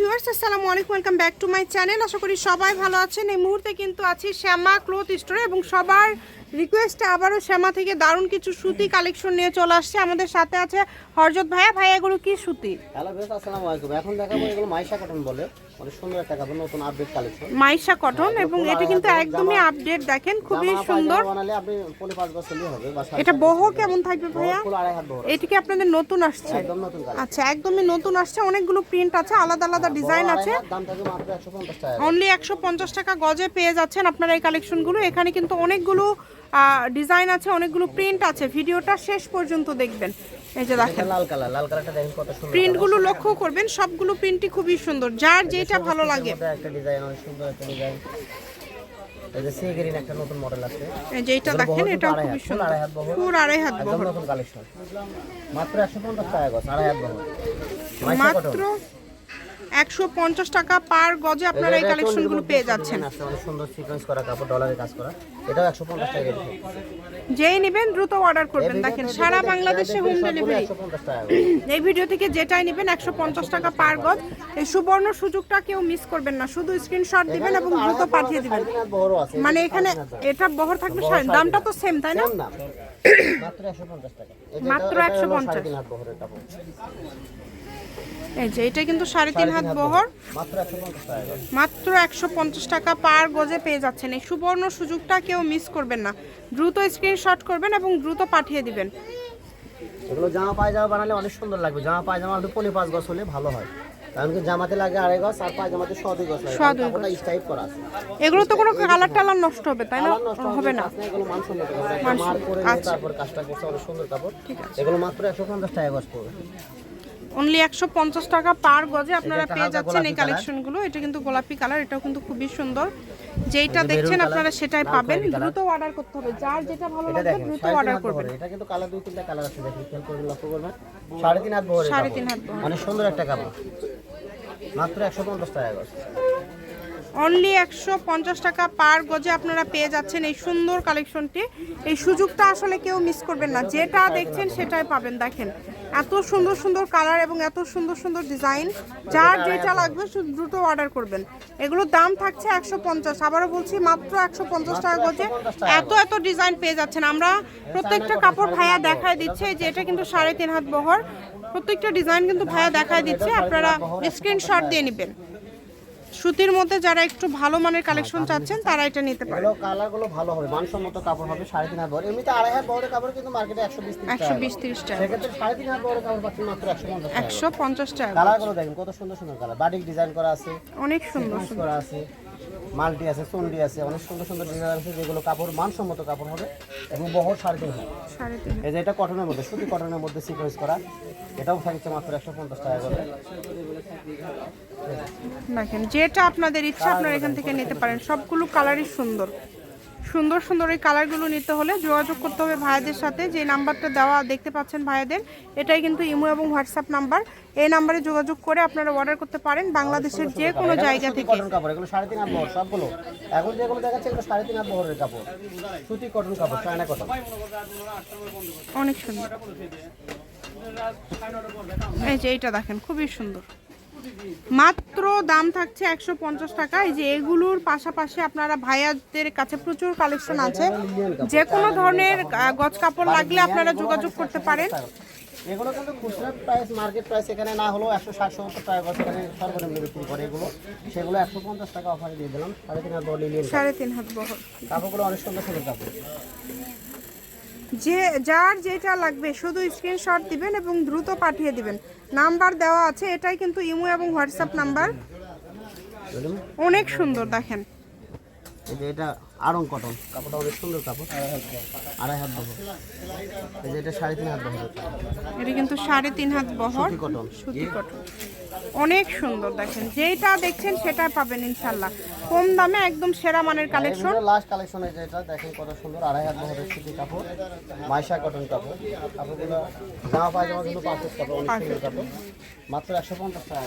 Viewers, আসসালামু আলাইকুম, welcome back to my channel. আশা করি সবাই ভালো আছেন। এই মুহূর্তে কিন্তু আছি শ্যামা ক্লোথ স্টোরে এবং সবার রিকোয়েস্টে আবারও শ্যামা থেকে দারুণ কিছু সুতি কালেকশন নিয়ে চলে আসছে। আমাদের সাথে আছে হরজত ভাইয়া। ভাইয়া, এগুলো কি সুতি? হ্যালো বেশ আসসালামু আলাইকুম। এখন দেখাবো এগুলো মাইশা কটন বলে। কালেকশন মাইশা কটন এবং এটা কিন্তু একদমই আপডেট দেখেন খুবই সুন্দর। এটা বহ কেমন থাকবে ভাইয়া? এটা কি আপনাদের নতুন আসছে? আচ্ছা একদমই নতুন আসছে অনেকগুলো প্রিন্ট আছে আলাদা আলাদা ডিজাইন আছে। পঞ্চাশ টাকা অনলি একশো পঞ্চাশ টাকা গজে পেয়ে যাচ্ছেন আপনারা এই কালেকশনগুলো এখানে কিন্তু অনেকগুলো ডিজাইন আছে অনেকগুলো প্রিন্ট আছে। ভিডিওটা শেষ পর্যন্ত দেখবেন। এই যে দেখেন। লাল কালার লাল কালারটা দেখেন কত সুন্দর। প্রিন্টগুলো লক্ষ্য করবেন সবগুলো প্রিন্টই খুবই সুন্দর। যার যেটা ভালো লাগে। একটা ডিজাইন অনেক সুন্দর একটা ডিজাইন এই যে সিগ্রিন একটা নতুন মডেল আছে। এই যে এটা দেখেন বহর খুবই সুন্দর। হাত, আড়াই হাত বহর। পুর আড়াই হাত একদম বহর নতুন কালেকশন মাত্র একশো পঞ্চাশ টাকা গছ আড়াই হাত বহর মাত্র একশো পঞ্চাশ টাকা পার গজে আপনারা এই কালেকশনগুলো পেয়ে যাচ্ছেন। অনেক সুন্দর সিকোয়েন্স করা কাপড় ডলারে কাজ করা। এটাও একশো পঞ্চাশ টাকা যেই নেবেন দ্রুত অর্ডার করবেন। দেখেন সারা বাংলাদেশে হোম ডেলিভারি এই ভিডিও থেকে যেটাই নেবেন একশো পঞ্চাশ টাকা পার গজ। এই সুবর্ণ সুযোগটা কেউ মিস করবেন না। শুধু স্ক্রিনশট দিবেন এবং দ্রুত পাঠিয়ে দিবেন। মানে এখানে এটা বহর থাকবে দামটা তো সেম তাই না? মাত্র একশো পঞ্চাশ এই যে এটা- 150 সাড়ে তিন হাত হাত বহর মাত্র একশো পঞ্চাশ টাকা। পার গজে পেয়ে যাচ্ছেন। এই সুবর্ণ সুযোগটা কেউ মিস করবেন না। দ্রুত স্ক্রিনশট করবেন এবং দ্রুত পাঠিয়ে দিবেন। এগুলো জামা পায়জামা বানালে অনেক সুন্দর লাগবে। জামা পায়জামা হয়তো পনেরো পাঁচ হলে ভালো হয়। কারণ কি জামাতে লাগে আড়াই গছ আর পায়জামাতে ছ দুই গছ লাগে। কাপড়টা স্টাইপ করা আছে। এগুলো তো কোনো কালার টালার নষ্ট হবে তাই না? হবে না। এগুলো মানসম্মত কাপড় মার করে তারপর কাজটা অনেক সুন্দর কাপড়। এগুলো মাত্র একশো পঞ্চাশ টাকা পড়বে। অনলি একশো পঞ্চাশ টাকা পার গজে আপনারা পেয়ে যাচ্ছেন এই কালেকশনগুলো। এটা কিন্তু গোলাপি কালার এটাও কিন্তু খুবই সুন্দর। যেইটা দেখছেন আপনারা সেটাই পাবেন। দ্রুত অর্ডার করতে হবে। যার যেটা ভালো লাগবে দ্রুত অর্ডার করবেন। এটা কিন্তু কালার দুই তিনটা কালার আছে দেখুন। খেয়াল করে লক্ষ্য করবেন। সাড়ে তিন হাত বহরে সাড়ে তিন হাত। অনেক সুন্দর একটা কাপড়। মাত্র একশো পঞ্চাশ টাকা গছ অনলি একশো পঞ্চাশ টাকা পার গজে আপনারা পেয়ে যাচ্ছেন এই সুন্দর কালেকশনটি এই সুযোগটা আসলে কেউ মিস করবেন না। যেটা দেখছেন সেটাই পাবেন। দেখেন, এত সুন্দর সুন্দর কালার এবং এত সুন্দর সুন্দর ডিজাইন যার যেটা লাগবে দ্রুত অর্ডার করবেন। এগুলোর দাম থাকছে একশো পঞ্চাশ। আবারও বলছি, মাত্র একশো পঞ্চাশ টাকা গজে এত এত ডিজাইন পেয়ে যাচ্ছেন। আমরা প্রত্যেকটা কাপড় ভাইয়া দেখায় দিচ্ছে। যে এটা কিন্তু সাড়ে তিন হাত বহর। প্রত্যেকটা ডিজাইন কিন্তু ভাইয়া দেখায় দিচ্ছে। আপনারা স্ক্রিনশট দিয়ে নেবেন। সুতির মধ্যে যারা একটু ভালো মানের কালেকশন চাচ্ছেন তারা এটা নিতে পারেন এগুলো কালারগুলো ভালো হবে। মানসম্মত কাপড় হবে সাড়ে তিন হাত বহর এমনিতে আড়াই হাত বহরের কাপড় কিন্তু মার্কেটে একশো বিশ একশো বিশ তিরিশ টাকা। সেক্ষেত্রে সাড়ে তিন হাত বহরের কাপড় পাচ্ছেন মাত্র একশো পঞ্চাশ টাকা। একশো পঞ্চাশ টাকা। কালারগুলো দেখেন কত সুন্দর সুন্দর কালার বাটিক ডিজাইন করা আছে। অনেক সুন্দর সুন্দর। করা আছে। মাল্টি আছে চন্ডি আছে অনেক সুন্দর সুন্দর ডিজাইন আছে যেগুলো কাপড় মানসম্মত কাপড় হবে এবং বহর সাড়ে তিন এই যে এটা কটনের মধ্যে শুধু কটনের মধ্যে সিকোয়েন্স করা। এটাও থাকছে মাত্র একশো পঞ্চাশ টাকা করে। দেখেন যেটা আপনাদের ইচ্ছা আপনারা এখান থেকে নিতে পারেন। সবগুলো কালারই সুন্দর। সুন্দর সুন্দর এই কালারগুলো নিতে হলে যোগাযোগ করতে হবে ভাইয়াদের সাথে। যে নাম্বারটা দেওয়া দেখতে পাচ্ছেন ভাইয়াদের এটাই কিন্তু ইমো এবং হোয়াটসঅ্যাপ নাম্বার। এই নাম্বারে যোগাযোগ করে আপনারা অর্ডার করতে পারেন বাংলাদেশের যে কোনো জায়গা থেকে। কাপড় এগুলো সাড়ে তিন হাত বহর সবগুলো। এখন যেগুলো দেখাচ্ছে এগুলো সাড়ে তিন হাত বহরের কাপড়। সুতি কটন কাপড় চায়না কটন অনেক সুন্দর। এই যে এইটা দেখেন খুবই সুন্দর। মাত্র দাম থাকছে একশো পঞ্চাশ টাকা। এই যে এগুলোর পাশাপাশি আপনারা ভাইয়াদের কাছে প্রচুর কালেকশন আছে। যে কোনো ধরনের গজ কাপড় লাগলে আপনারা যোগাযোগ করতে পারেন। এগুলো কিন্তু খুচরা প্রাইস মার্কেট প্রাইস এখানে না হলেও একশো ষাট সত্তর টাকা করে এখানে সর্বনিম্ন বিক্রি করে এগুলো। সেগুলো একশো পঞ্চাশ টাকা অফারে দিয়ে দিলাম। সাড়ে তিন হাত বহর সাড়ে তিন হাত বহর। কাপড়গুলো অনেক সুন্দর সুন্দর কাপড়। যে যার যেটা লাগবে শুধু স্ক্রিনশট দিবেন এবং দ্রুত পাঠিয়ে দিবেন। নাম্বার দেওয়া আছে এটাই কিন্তু ইমো এবং হোয়াটসঅ্যাপ নাম্বার। অনেক সুন্দর দেখেন। এই যে এটা আড়ং কটন। কাপড়টা অনেক সুন্দর কাপড়। আড়াই হাত বহর। এই যে এটা সাড়ে তিন হাত বহর। এটা কিন্তু সাড়ে তিন হাত বহর কটন। সুতি কটন। অনেক সুন্দর দেখেন। যেটা দেখছেন সেটা পাবেন ইনশাল্লাহ কম দামে একদম সেরা মানের কালেকশন। লাস্ট কালেকশন যে এটা দেখেন কত সুন্দর। আড়াই হাত বহরের সুতি কাপড় মাইশা কটন কাপড়। কাপড়গুলো জামা পায়জামা কিন্তু পারফেক্ট কাপড় অনেক সুন্দর কাপড়। মাত্র একশো পঞ্চাশ টাকা